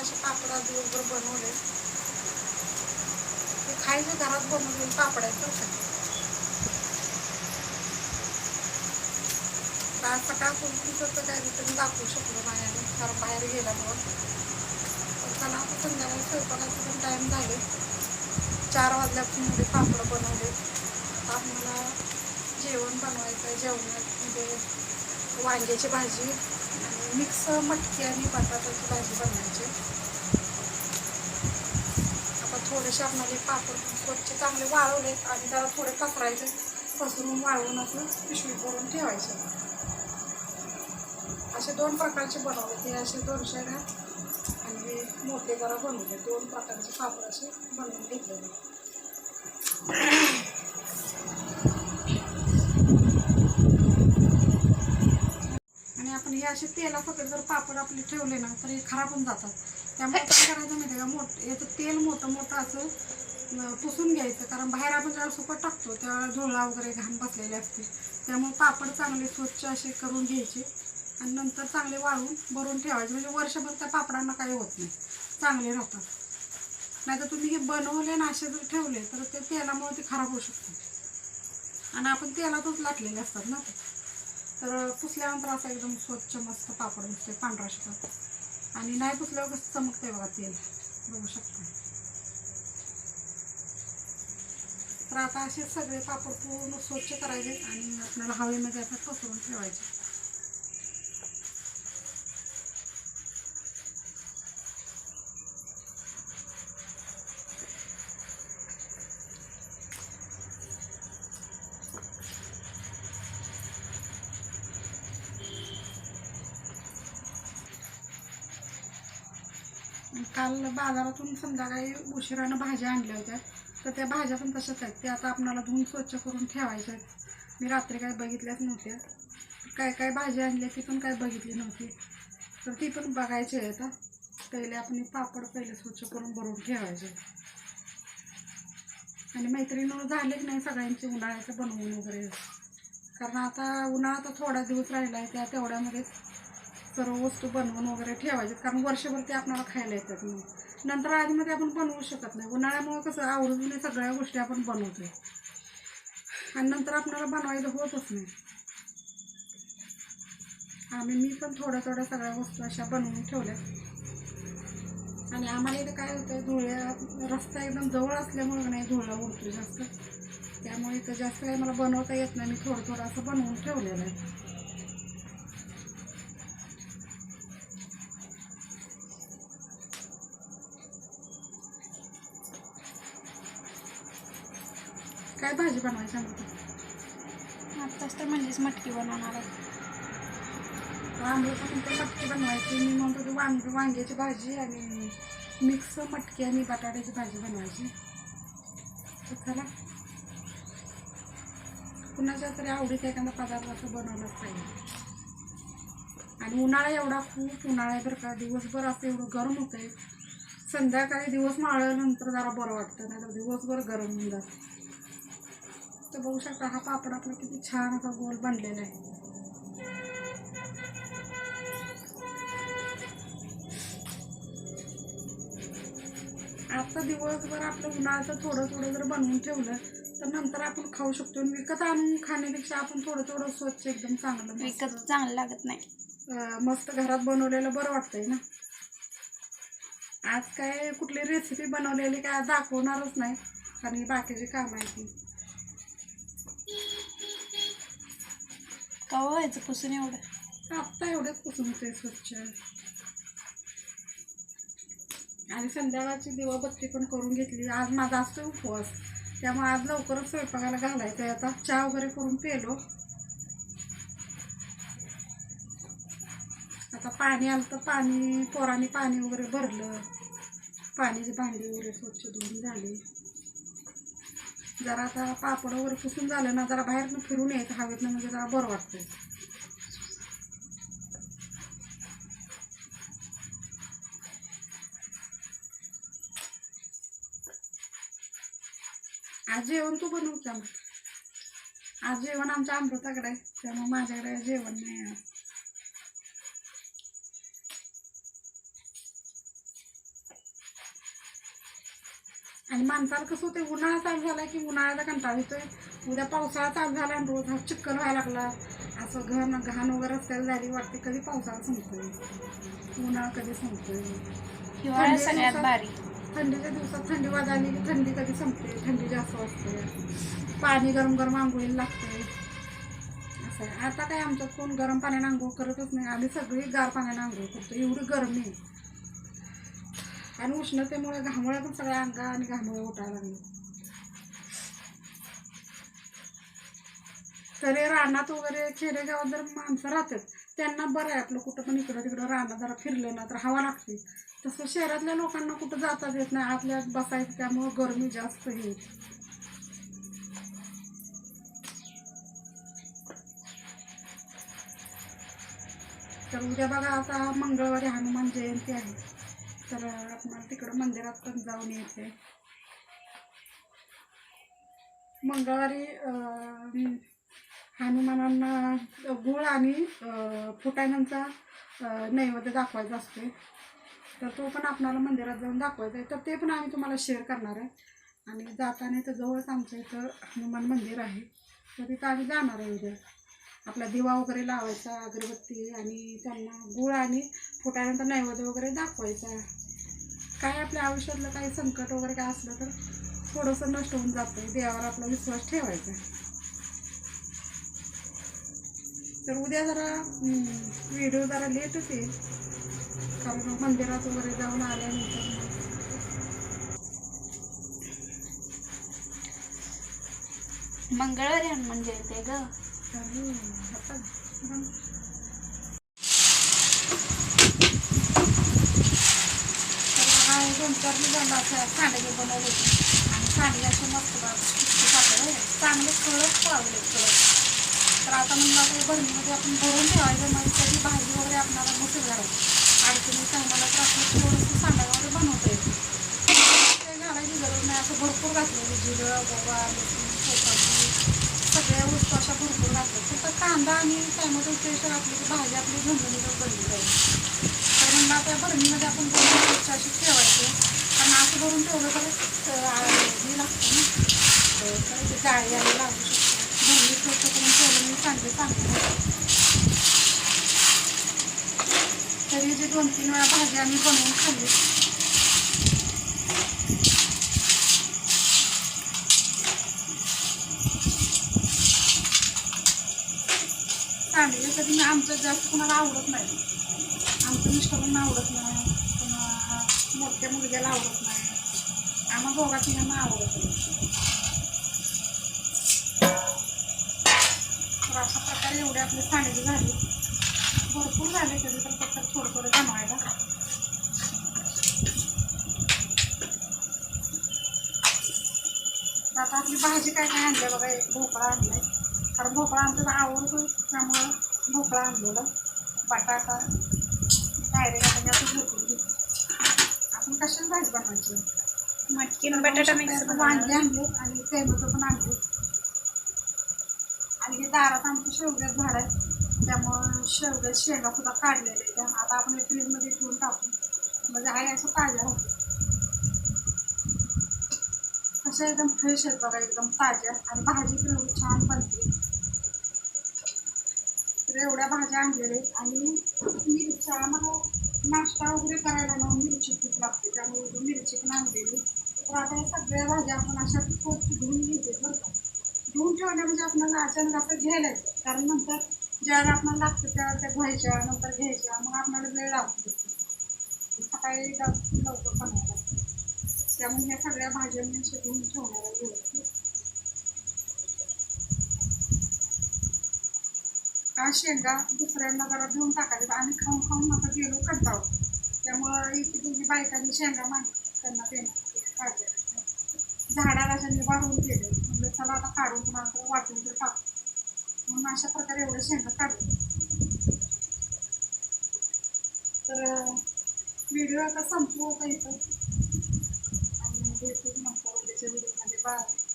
असे पापड दिवसभर बनवले. ते खायचे घरात बनवून पापड आहेत बरं का तर तर काय तिथं दाखवू शकलो नाही आम्ही. कारण बाहेर गेल्यामुळं तर चला आता संध्याकाळी स्वयंपाकाचे पण टाईम झाले. चार वाजल्यापासून मध्ये पापड बनवले. आता आम्हाला जेवण बनवायचं आहे जेवणात म्हणजे वांग्याची भाजी मिक्स मटकी आणि बटाट्याची भाजी बनवायची. आता थोडेसे आपल्याला पापड स्वच्छ चांगले वाळवले आणि त्याला थोडे पसरायचे. पसरून वाळवून असं पिशवी भरून ठेवायचे. असे दोन प्रकारचे बनवले ते असे दोनशे आणि मोठे जरा बनवले. दोन प्रकारचे पापड असे बनवून घेतलेले. असे तेला फक्त जर पापड आपले ठेवले ना तर हे खराब होऊन जातात. त्यामुळे काय करायचं माहिती आहे का? मोठ याचं तेल मोठं मोठं असं पुसून घ्यायचं. कारण बाहेर आपण ज्यावेळेस सुकट टाकतो त्यावेळेला झोळा वगैरे घाण बसलेले असते त्यामुळे पापड चांगले स्वच्छ असे करून घ्यायचे. आणि नंतर चांगले वाळून भरून ठेवायचे. म्हणजे वर्षभर त्या पापडांना काही होत नाही. चांगले राहतात. नाहीतर तुम्ही हे बनवले ना असे जर ठेवले तर ते तेलामुळे ते खराब होऊ शकते आणि आपण तेलातच लाटलेले असतात ना ते. तर पुसल्यानंतर असं एकदम स्वच्छ मस्त पापड दिसते पांढरा शिकत आणि नाही पुसल्यावर कसं चमकते बघा तेल. बघू शकता. तर आता असे सगळे पापड पूर्ण स्वच्छ करायचे आणि आपल्याला हवेमध्ये आता पसरून ठेवायचे. काल बाजारातून संध्याकाळी उशिरानं भाज्या आणल्या होत्या. तर त्या भाज्या पण तशाच आहेत. त्या आता आपणाला धुवून स्वच्छ करून ठेवायच्या आहेत. मी रात्री काय बघितल्याच नव्हत्या. काय काय भाजी आणल्या ती पण काय बघितली नव्हती. तर ती पण बघायची आहे आता पहिले आपण पापड पहिले स्वच्छ करून भरून ठेवायचे आणि मैत्रिणी झाले की नाही सगळ्यांचे उन्हाळ्याचं बनवून वगैरे. कारण आता उन्हाळा तर थोडा दिवस राहिला आहे त्या तेवढ्यामध्ये सर्व वस्तू बनवून वगैरे ठेवायचे कारण वर्षभर ते आपल्याला खायला येतात मग नंतर आधीमध्ये आपण बनवू शकत नाही. उन्हाळ्यामुळे कसं आवडून सगळ्या गोष्टी आपण बनवतोय. आणि नंतर आपल्याला बनवायला होतच नाही. आम्ही मी पण थोड्या थोड्या सगळ्या वस्तू अशा बनवून ठेवल्या. आणि आम्हाला इथे काय होतं धुळ्या रस्ता एकदम जवळ असल्यामुळे नाही धुळा उडतो जास्त. त्यामुळे इथं जास्त काही मला बनवता येत नाही. मी थोडं थोडं असं बनवून ठेवलेलं आहे. काय भाजी बनवायची आम्हाला आत्ताच तर म्हणजेच मटकी बनवणार आहे. वांग्याची पण मटकी बनवायची. मी म्हणतो की वांग वांग्याची भाजी आणि मिक्स मटकी आणि बटाट्याची भाजी बनवायची. तर चला. कुणाच्या तरी आवडीचा एखादा पदार्थ असं बनवलंच पाहिजे. आणि उन्हाळा एवढा खूप उन्हाळा आहे बरं का. दिवसभर असं एवढं गरम होतं आहे संध्याकाळी दिवस माळल्यानंतर जरा बरं वाटतं. नाही तर दिवसभर गरम होऊन जातं. तर बघू शकता हा पापड आपला किती छान असा गोल बनलेला आहे. आता दिवसभर आपलं उन्हाळ्याचं थोडं थोडं जर बनवून ठेवलं तर नंतर आपण खाऊ शकतो आणि विकत आणून खाण्यापेक्षा आपण थोडं थोडं स्वच्छ एकदम चांगलं विकत चांगलं लागत नाही. मस्त घरात बनवलेलं बरं वाटतंय ना. आज काय कुठली रेसिपी बनवलेली काय दाखवणारच नाही. ही बाकीची कामं आहेत ती. कवा व्हायचं पुसून एवढं. आत्ता एवढंच पुसून ते स्वच्छ. आणि संध्याकाळची दिवाबत्ती पण करून घेतली. आज माझा असतो उपवास. त्यामुळे आज लवकरच स्वयंपाकाला घालायचं आहे आता चहा वगैरे करून पेलो. आता पाणी आलं तर पाणी पोराने पाणी वगैरे भरलं. पाण्याची भांडी वगैरे स्वच्छ धुवून झाली. जरा आता पापड वगैरे पुसून झालं ना जरा बाहेरनं फिरून यायचं हवेतनं म्हणजे जरा बरं वाटतंय. आज जेवण तू बनवू आज जेवण आमच्या अमृताकडे आहे त्यामुळे माझ्याकडे जेवण नाही आणि माणसाला कसं होते उन्हाळा चालू झाला की उन्हाळ्याचा कंटाळा येतोय. उद्या पावसाळा चालू झाला आणि रोज हा चिक्कल व्हायला लागला. असं घन घाण वगैरे रस्त्याला झाली वाटते कधी पावसाळा संपतोय. उन्हाळा कधी संपतोय. हिवाळा थंडीच्या सगळ्यात दिवसात- भारी. थंडीच्या दिवसात थंडी वाजायली की थंडी कधी संपते? थंडी जास्त असते. पाणी गरम गरम आंघोळीला लागते असं आता काय आमच्यात कोण गरम पाण्याने आंघोळ करतच नाही. आम्ही सगळी गार पाण्याने आंघोळ करतो एवढी गरमी आहे. आणि उष्णतेमुळे घामोळ्या पण सगळ्या अंगा आणि घामोळ्या उठायला लागले. तरी रानात वगैरे खेडेगावात जर माणसं राहतात त्यांना बरं आहे आपलं कुठं पण इकडं तिकडं रानात जरा फिरलं ना तर हवा लागते. तसं शहरातल्या लोकांना कुठं जाताच येत नाही आतल्या बसायचं त्यामुळं गरमी जास्त हे तर उद्या बघा आता मंगळवारी हनुमान जयंती आहे. तर आपण तिकडं मंदिरात पण जाऊन यायचे मंगळवारी हनुमानांना गुळ आणि फुटाण्यांचा नैवेद्य दाखवायचा असतो तर तो पण आपणाला मंदिरात जाऊन दाखवायचा आहे. तर ते पण आम्ही तुम्हाला शेअर करणार आहे. आणि जाताना तर जवळच आमच्या इथं हनुमान मंदिर आहे. तर तिथं आम्ही जाणार आहे उद्या. आपला दिवा वगैरे लावायचा अगरबत्ती आणि त्यांना गुळ आणि फुटानंतर नैवेद्य वगैरे दाखवायचा. काय आपल्या आयुष्यातलं काही संकट वगैरे काय असलं तर थोडंसं नष्ट होऊन जातं देवावर आपला विश्वास ठेवायचा. तर उद्या जरा व्हिडिओ जरा लेट होते. कारण मंदिरात वगैरे जाऊन आल्यानंतर मंगळवारी हनुमान जयंती ग. आता तर हा दोन चार दिवसांना असं सांडगे बनवले आणि सांडगे असे मस्त पातळ चांगले कडक पावले कडक तर आता म्हणलं आता हे भरणीमध्ये आपण भरून ठेवायचं म्हणजे कधी भाजी वगैरे आपल्याला मोठी घरात अडचणी टायमाला तर आपलं थोडंसं सांडगा वगैरे बनवता येते काही घालायची गरज नाही असं भरपूर घातलेलं जिरं गोवा लसूण कोथिंबीर सगळ्या वस्तू अशा भरपूर घातल्या फक्त कांदा आणि टॅमॅटो पेस्ट घातली की भाजी आपली झणझणीतच बनली जाईल. कारण मग आता भरणीमध्ये आपण दोन अशी ठेवायची. कारण असं भरून ठेवलं तर हे लागतं ना. तर ते जाळी आली लागू शकते. भरणी स्वच्छ करून ठेवलं मी कांदे चांगले तरी जे दोन तीन वेळा भाजी आम्ही बनवून खाल्ली. कधी मी आमचं जास्त कोणाला आवडत नाही. आमचं मिस्टरांना आवडत नाही. पुन्हा मोठ्या मुलग्याला आवडत नाही. आम्हा दोघा तिघांना आवडत नाही. तर अशा प्रकारे एवढे आपले सांडगे झाले. भरपूर झाले कधी तर फक्त थोडं थोडं बनवायला आता आपली भाजी काय काय आणली बघा? एक भोपळा आणलाय. कारण भोपळा आमच्याला आवडतो त्यामुळं भोपळा आणलेला बटाटा डायरेक्ट आता जास्त भरपूर घेतो. आपण कशाच भाजी बनवायची? मटकी बटाटा मिक्स वांगे आणले आणि टोमॅटो पण आणले. आणि हे दारात आमचं शेवग्यात झाड आहे त्यामुळं शेवग्यात शेंगा सुद्धा काढलेले. त्या आता आपण हे फ्रीजमध्ये ठेवून टाकू. म्हणजे आहे असं ताज्या होतं अशा एकदम फ्रेश आहेत बघा एकदम ताज्या. आणि भाजी पण छान बनते. एवढ्या भाज्या आणलेल्या आहेत आणि मिरच्या आम्हाला नाश्ता वगैरे करायला ना मिरची खूप लागते त्यामुळे मिरची पण आणलेली तर आता सगळ्या भाज्या आपण अशा खूप धुवून घेते बरं का. धुवून ठेवल्या म्हणजे आपल्याला अचानक असं घ्यायला येतं कारण नंतर ज्यावेळेला आपल्याला लागतं त्यावेळेला त्या घ्यायच्या नंतर घ्यायच्या मग आपल्याला वेळ लागतो. सकाळी लवकर बनवायला लागतं. त्यामुळे ह्या सगळ्या भाज्या मी अशा धुवून ठेवण्याला व्यवस्थित. हा शेंगा दुसऱ्यांना जरा देऊन टाकायचा आम्ही खाऊन खाऊन आता गेलो कंटाळू त्यामुळं इथे तुम्ही बायकांनी शेंगा मागितल्या त्यांना देण्यासाठी काढल्या झाडाला त्यांनी वाढवून गेले म्हणलं चला आता काढून कुणाला वाटून तर टाकू. म्हणून अशा प्रकारे एवढं शेंगा काढल्या तर व्हिडिओ आता संपू का इथं. आणि भेटू नंतर उद्याच्या व्हिडिओमध्ये. बाय.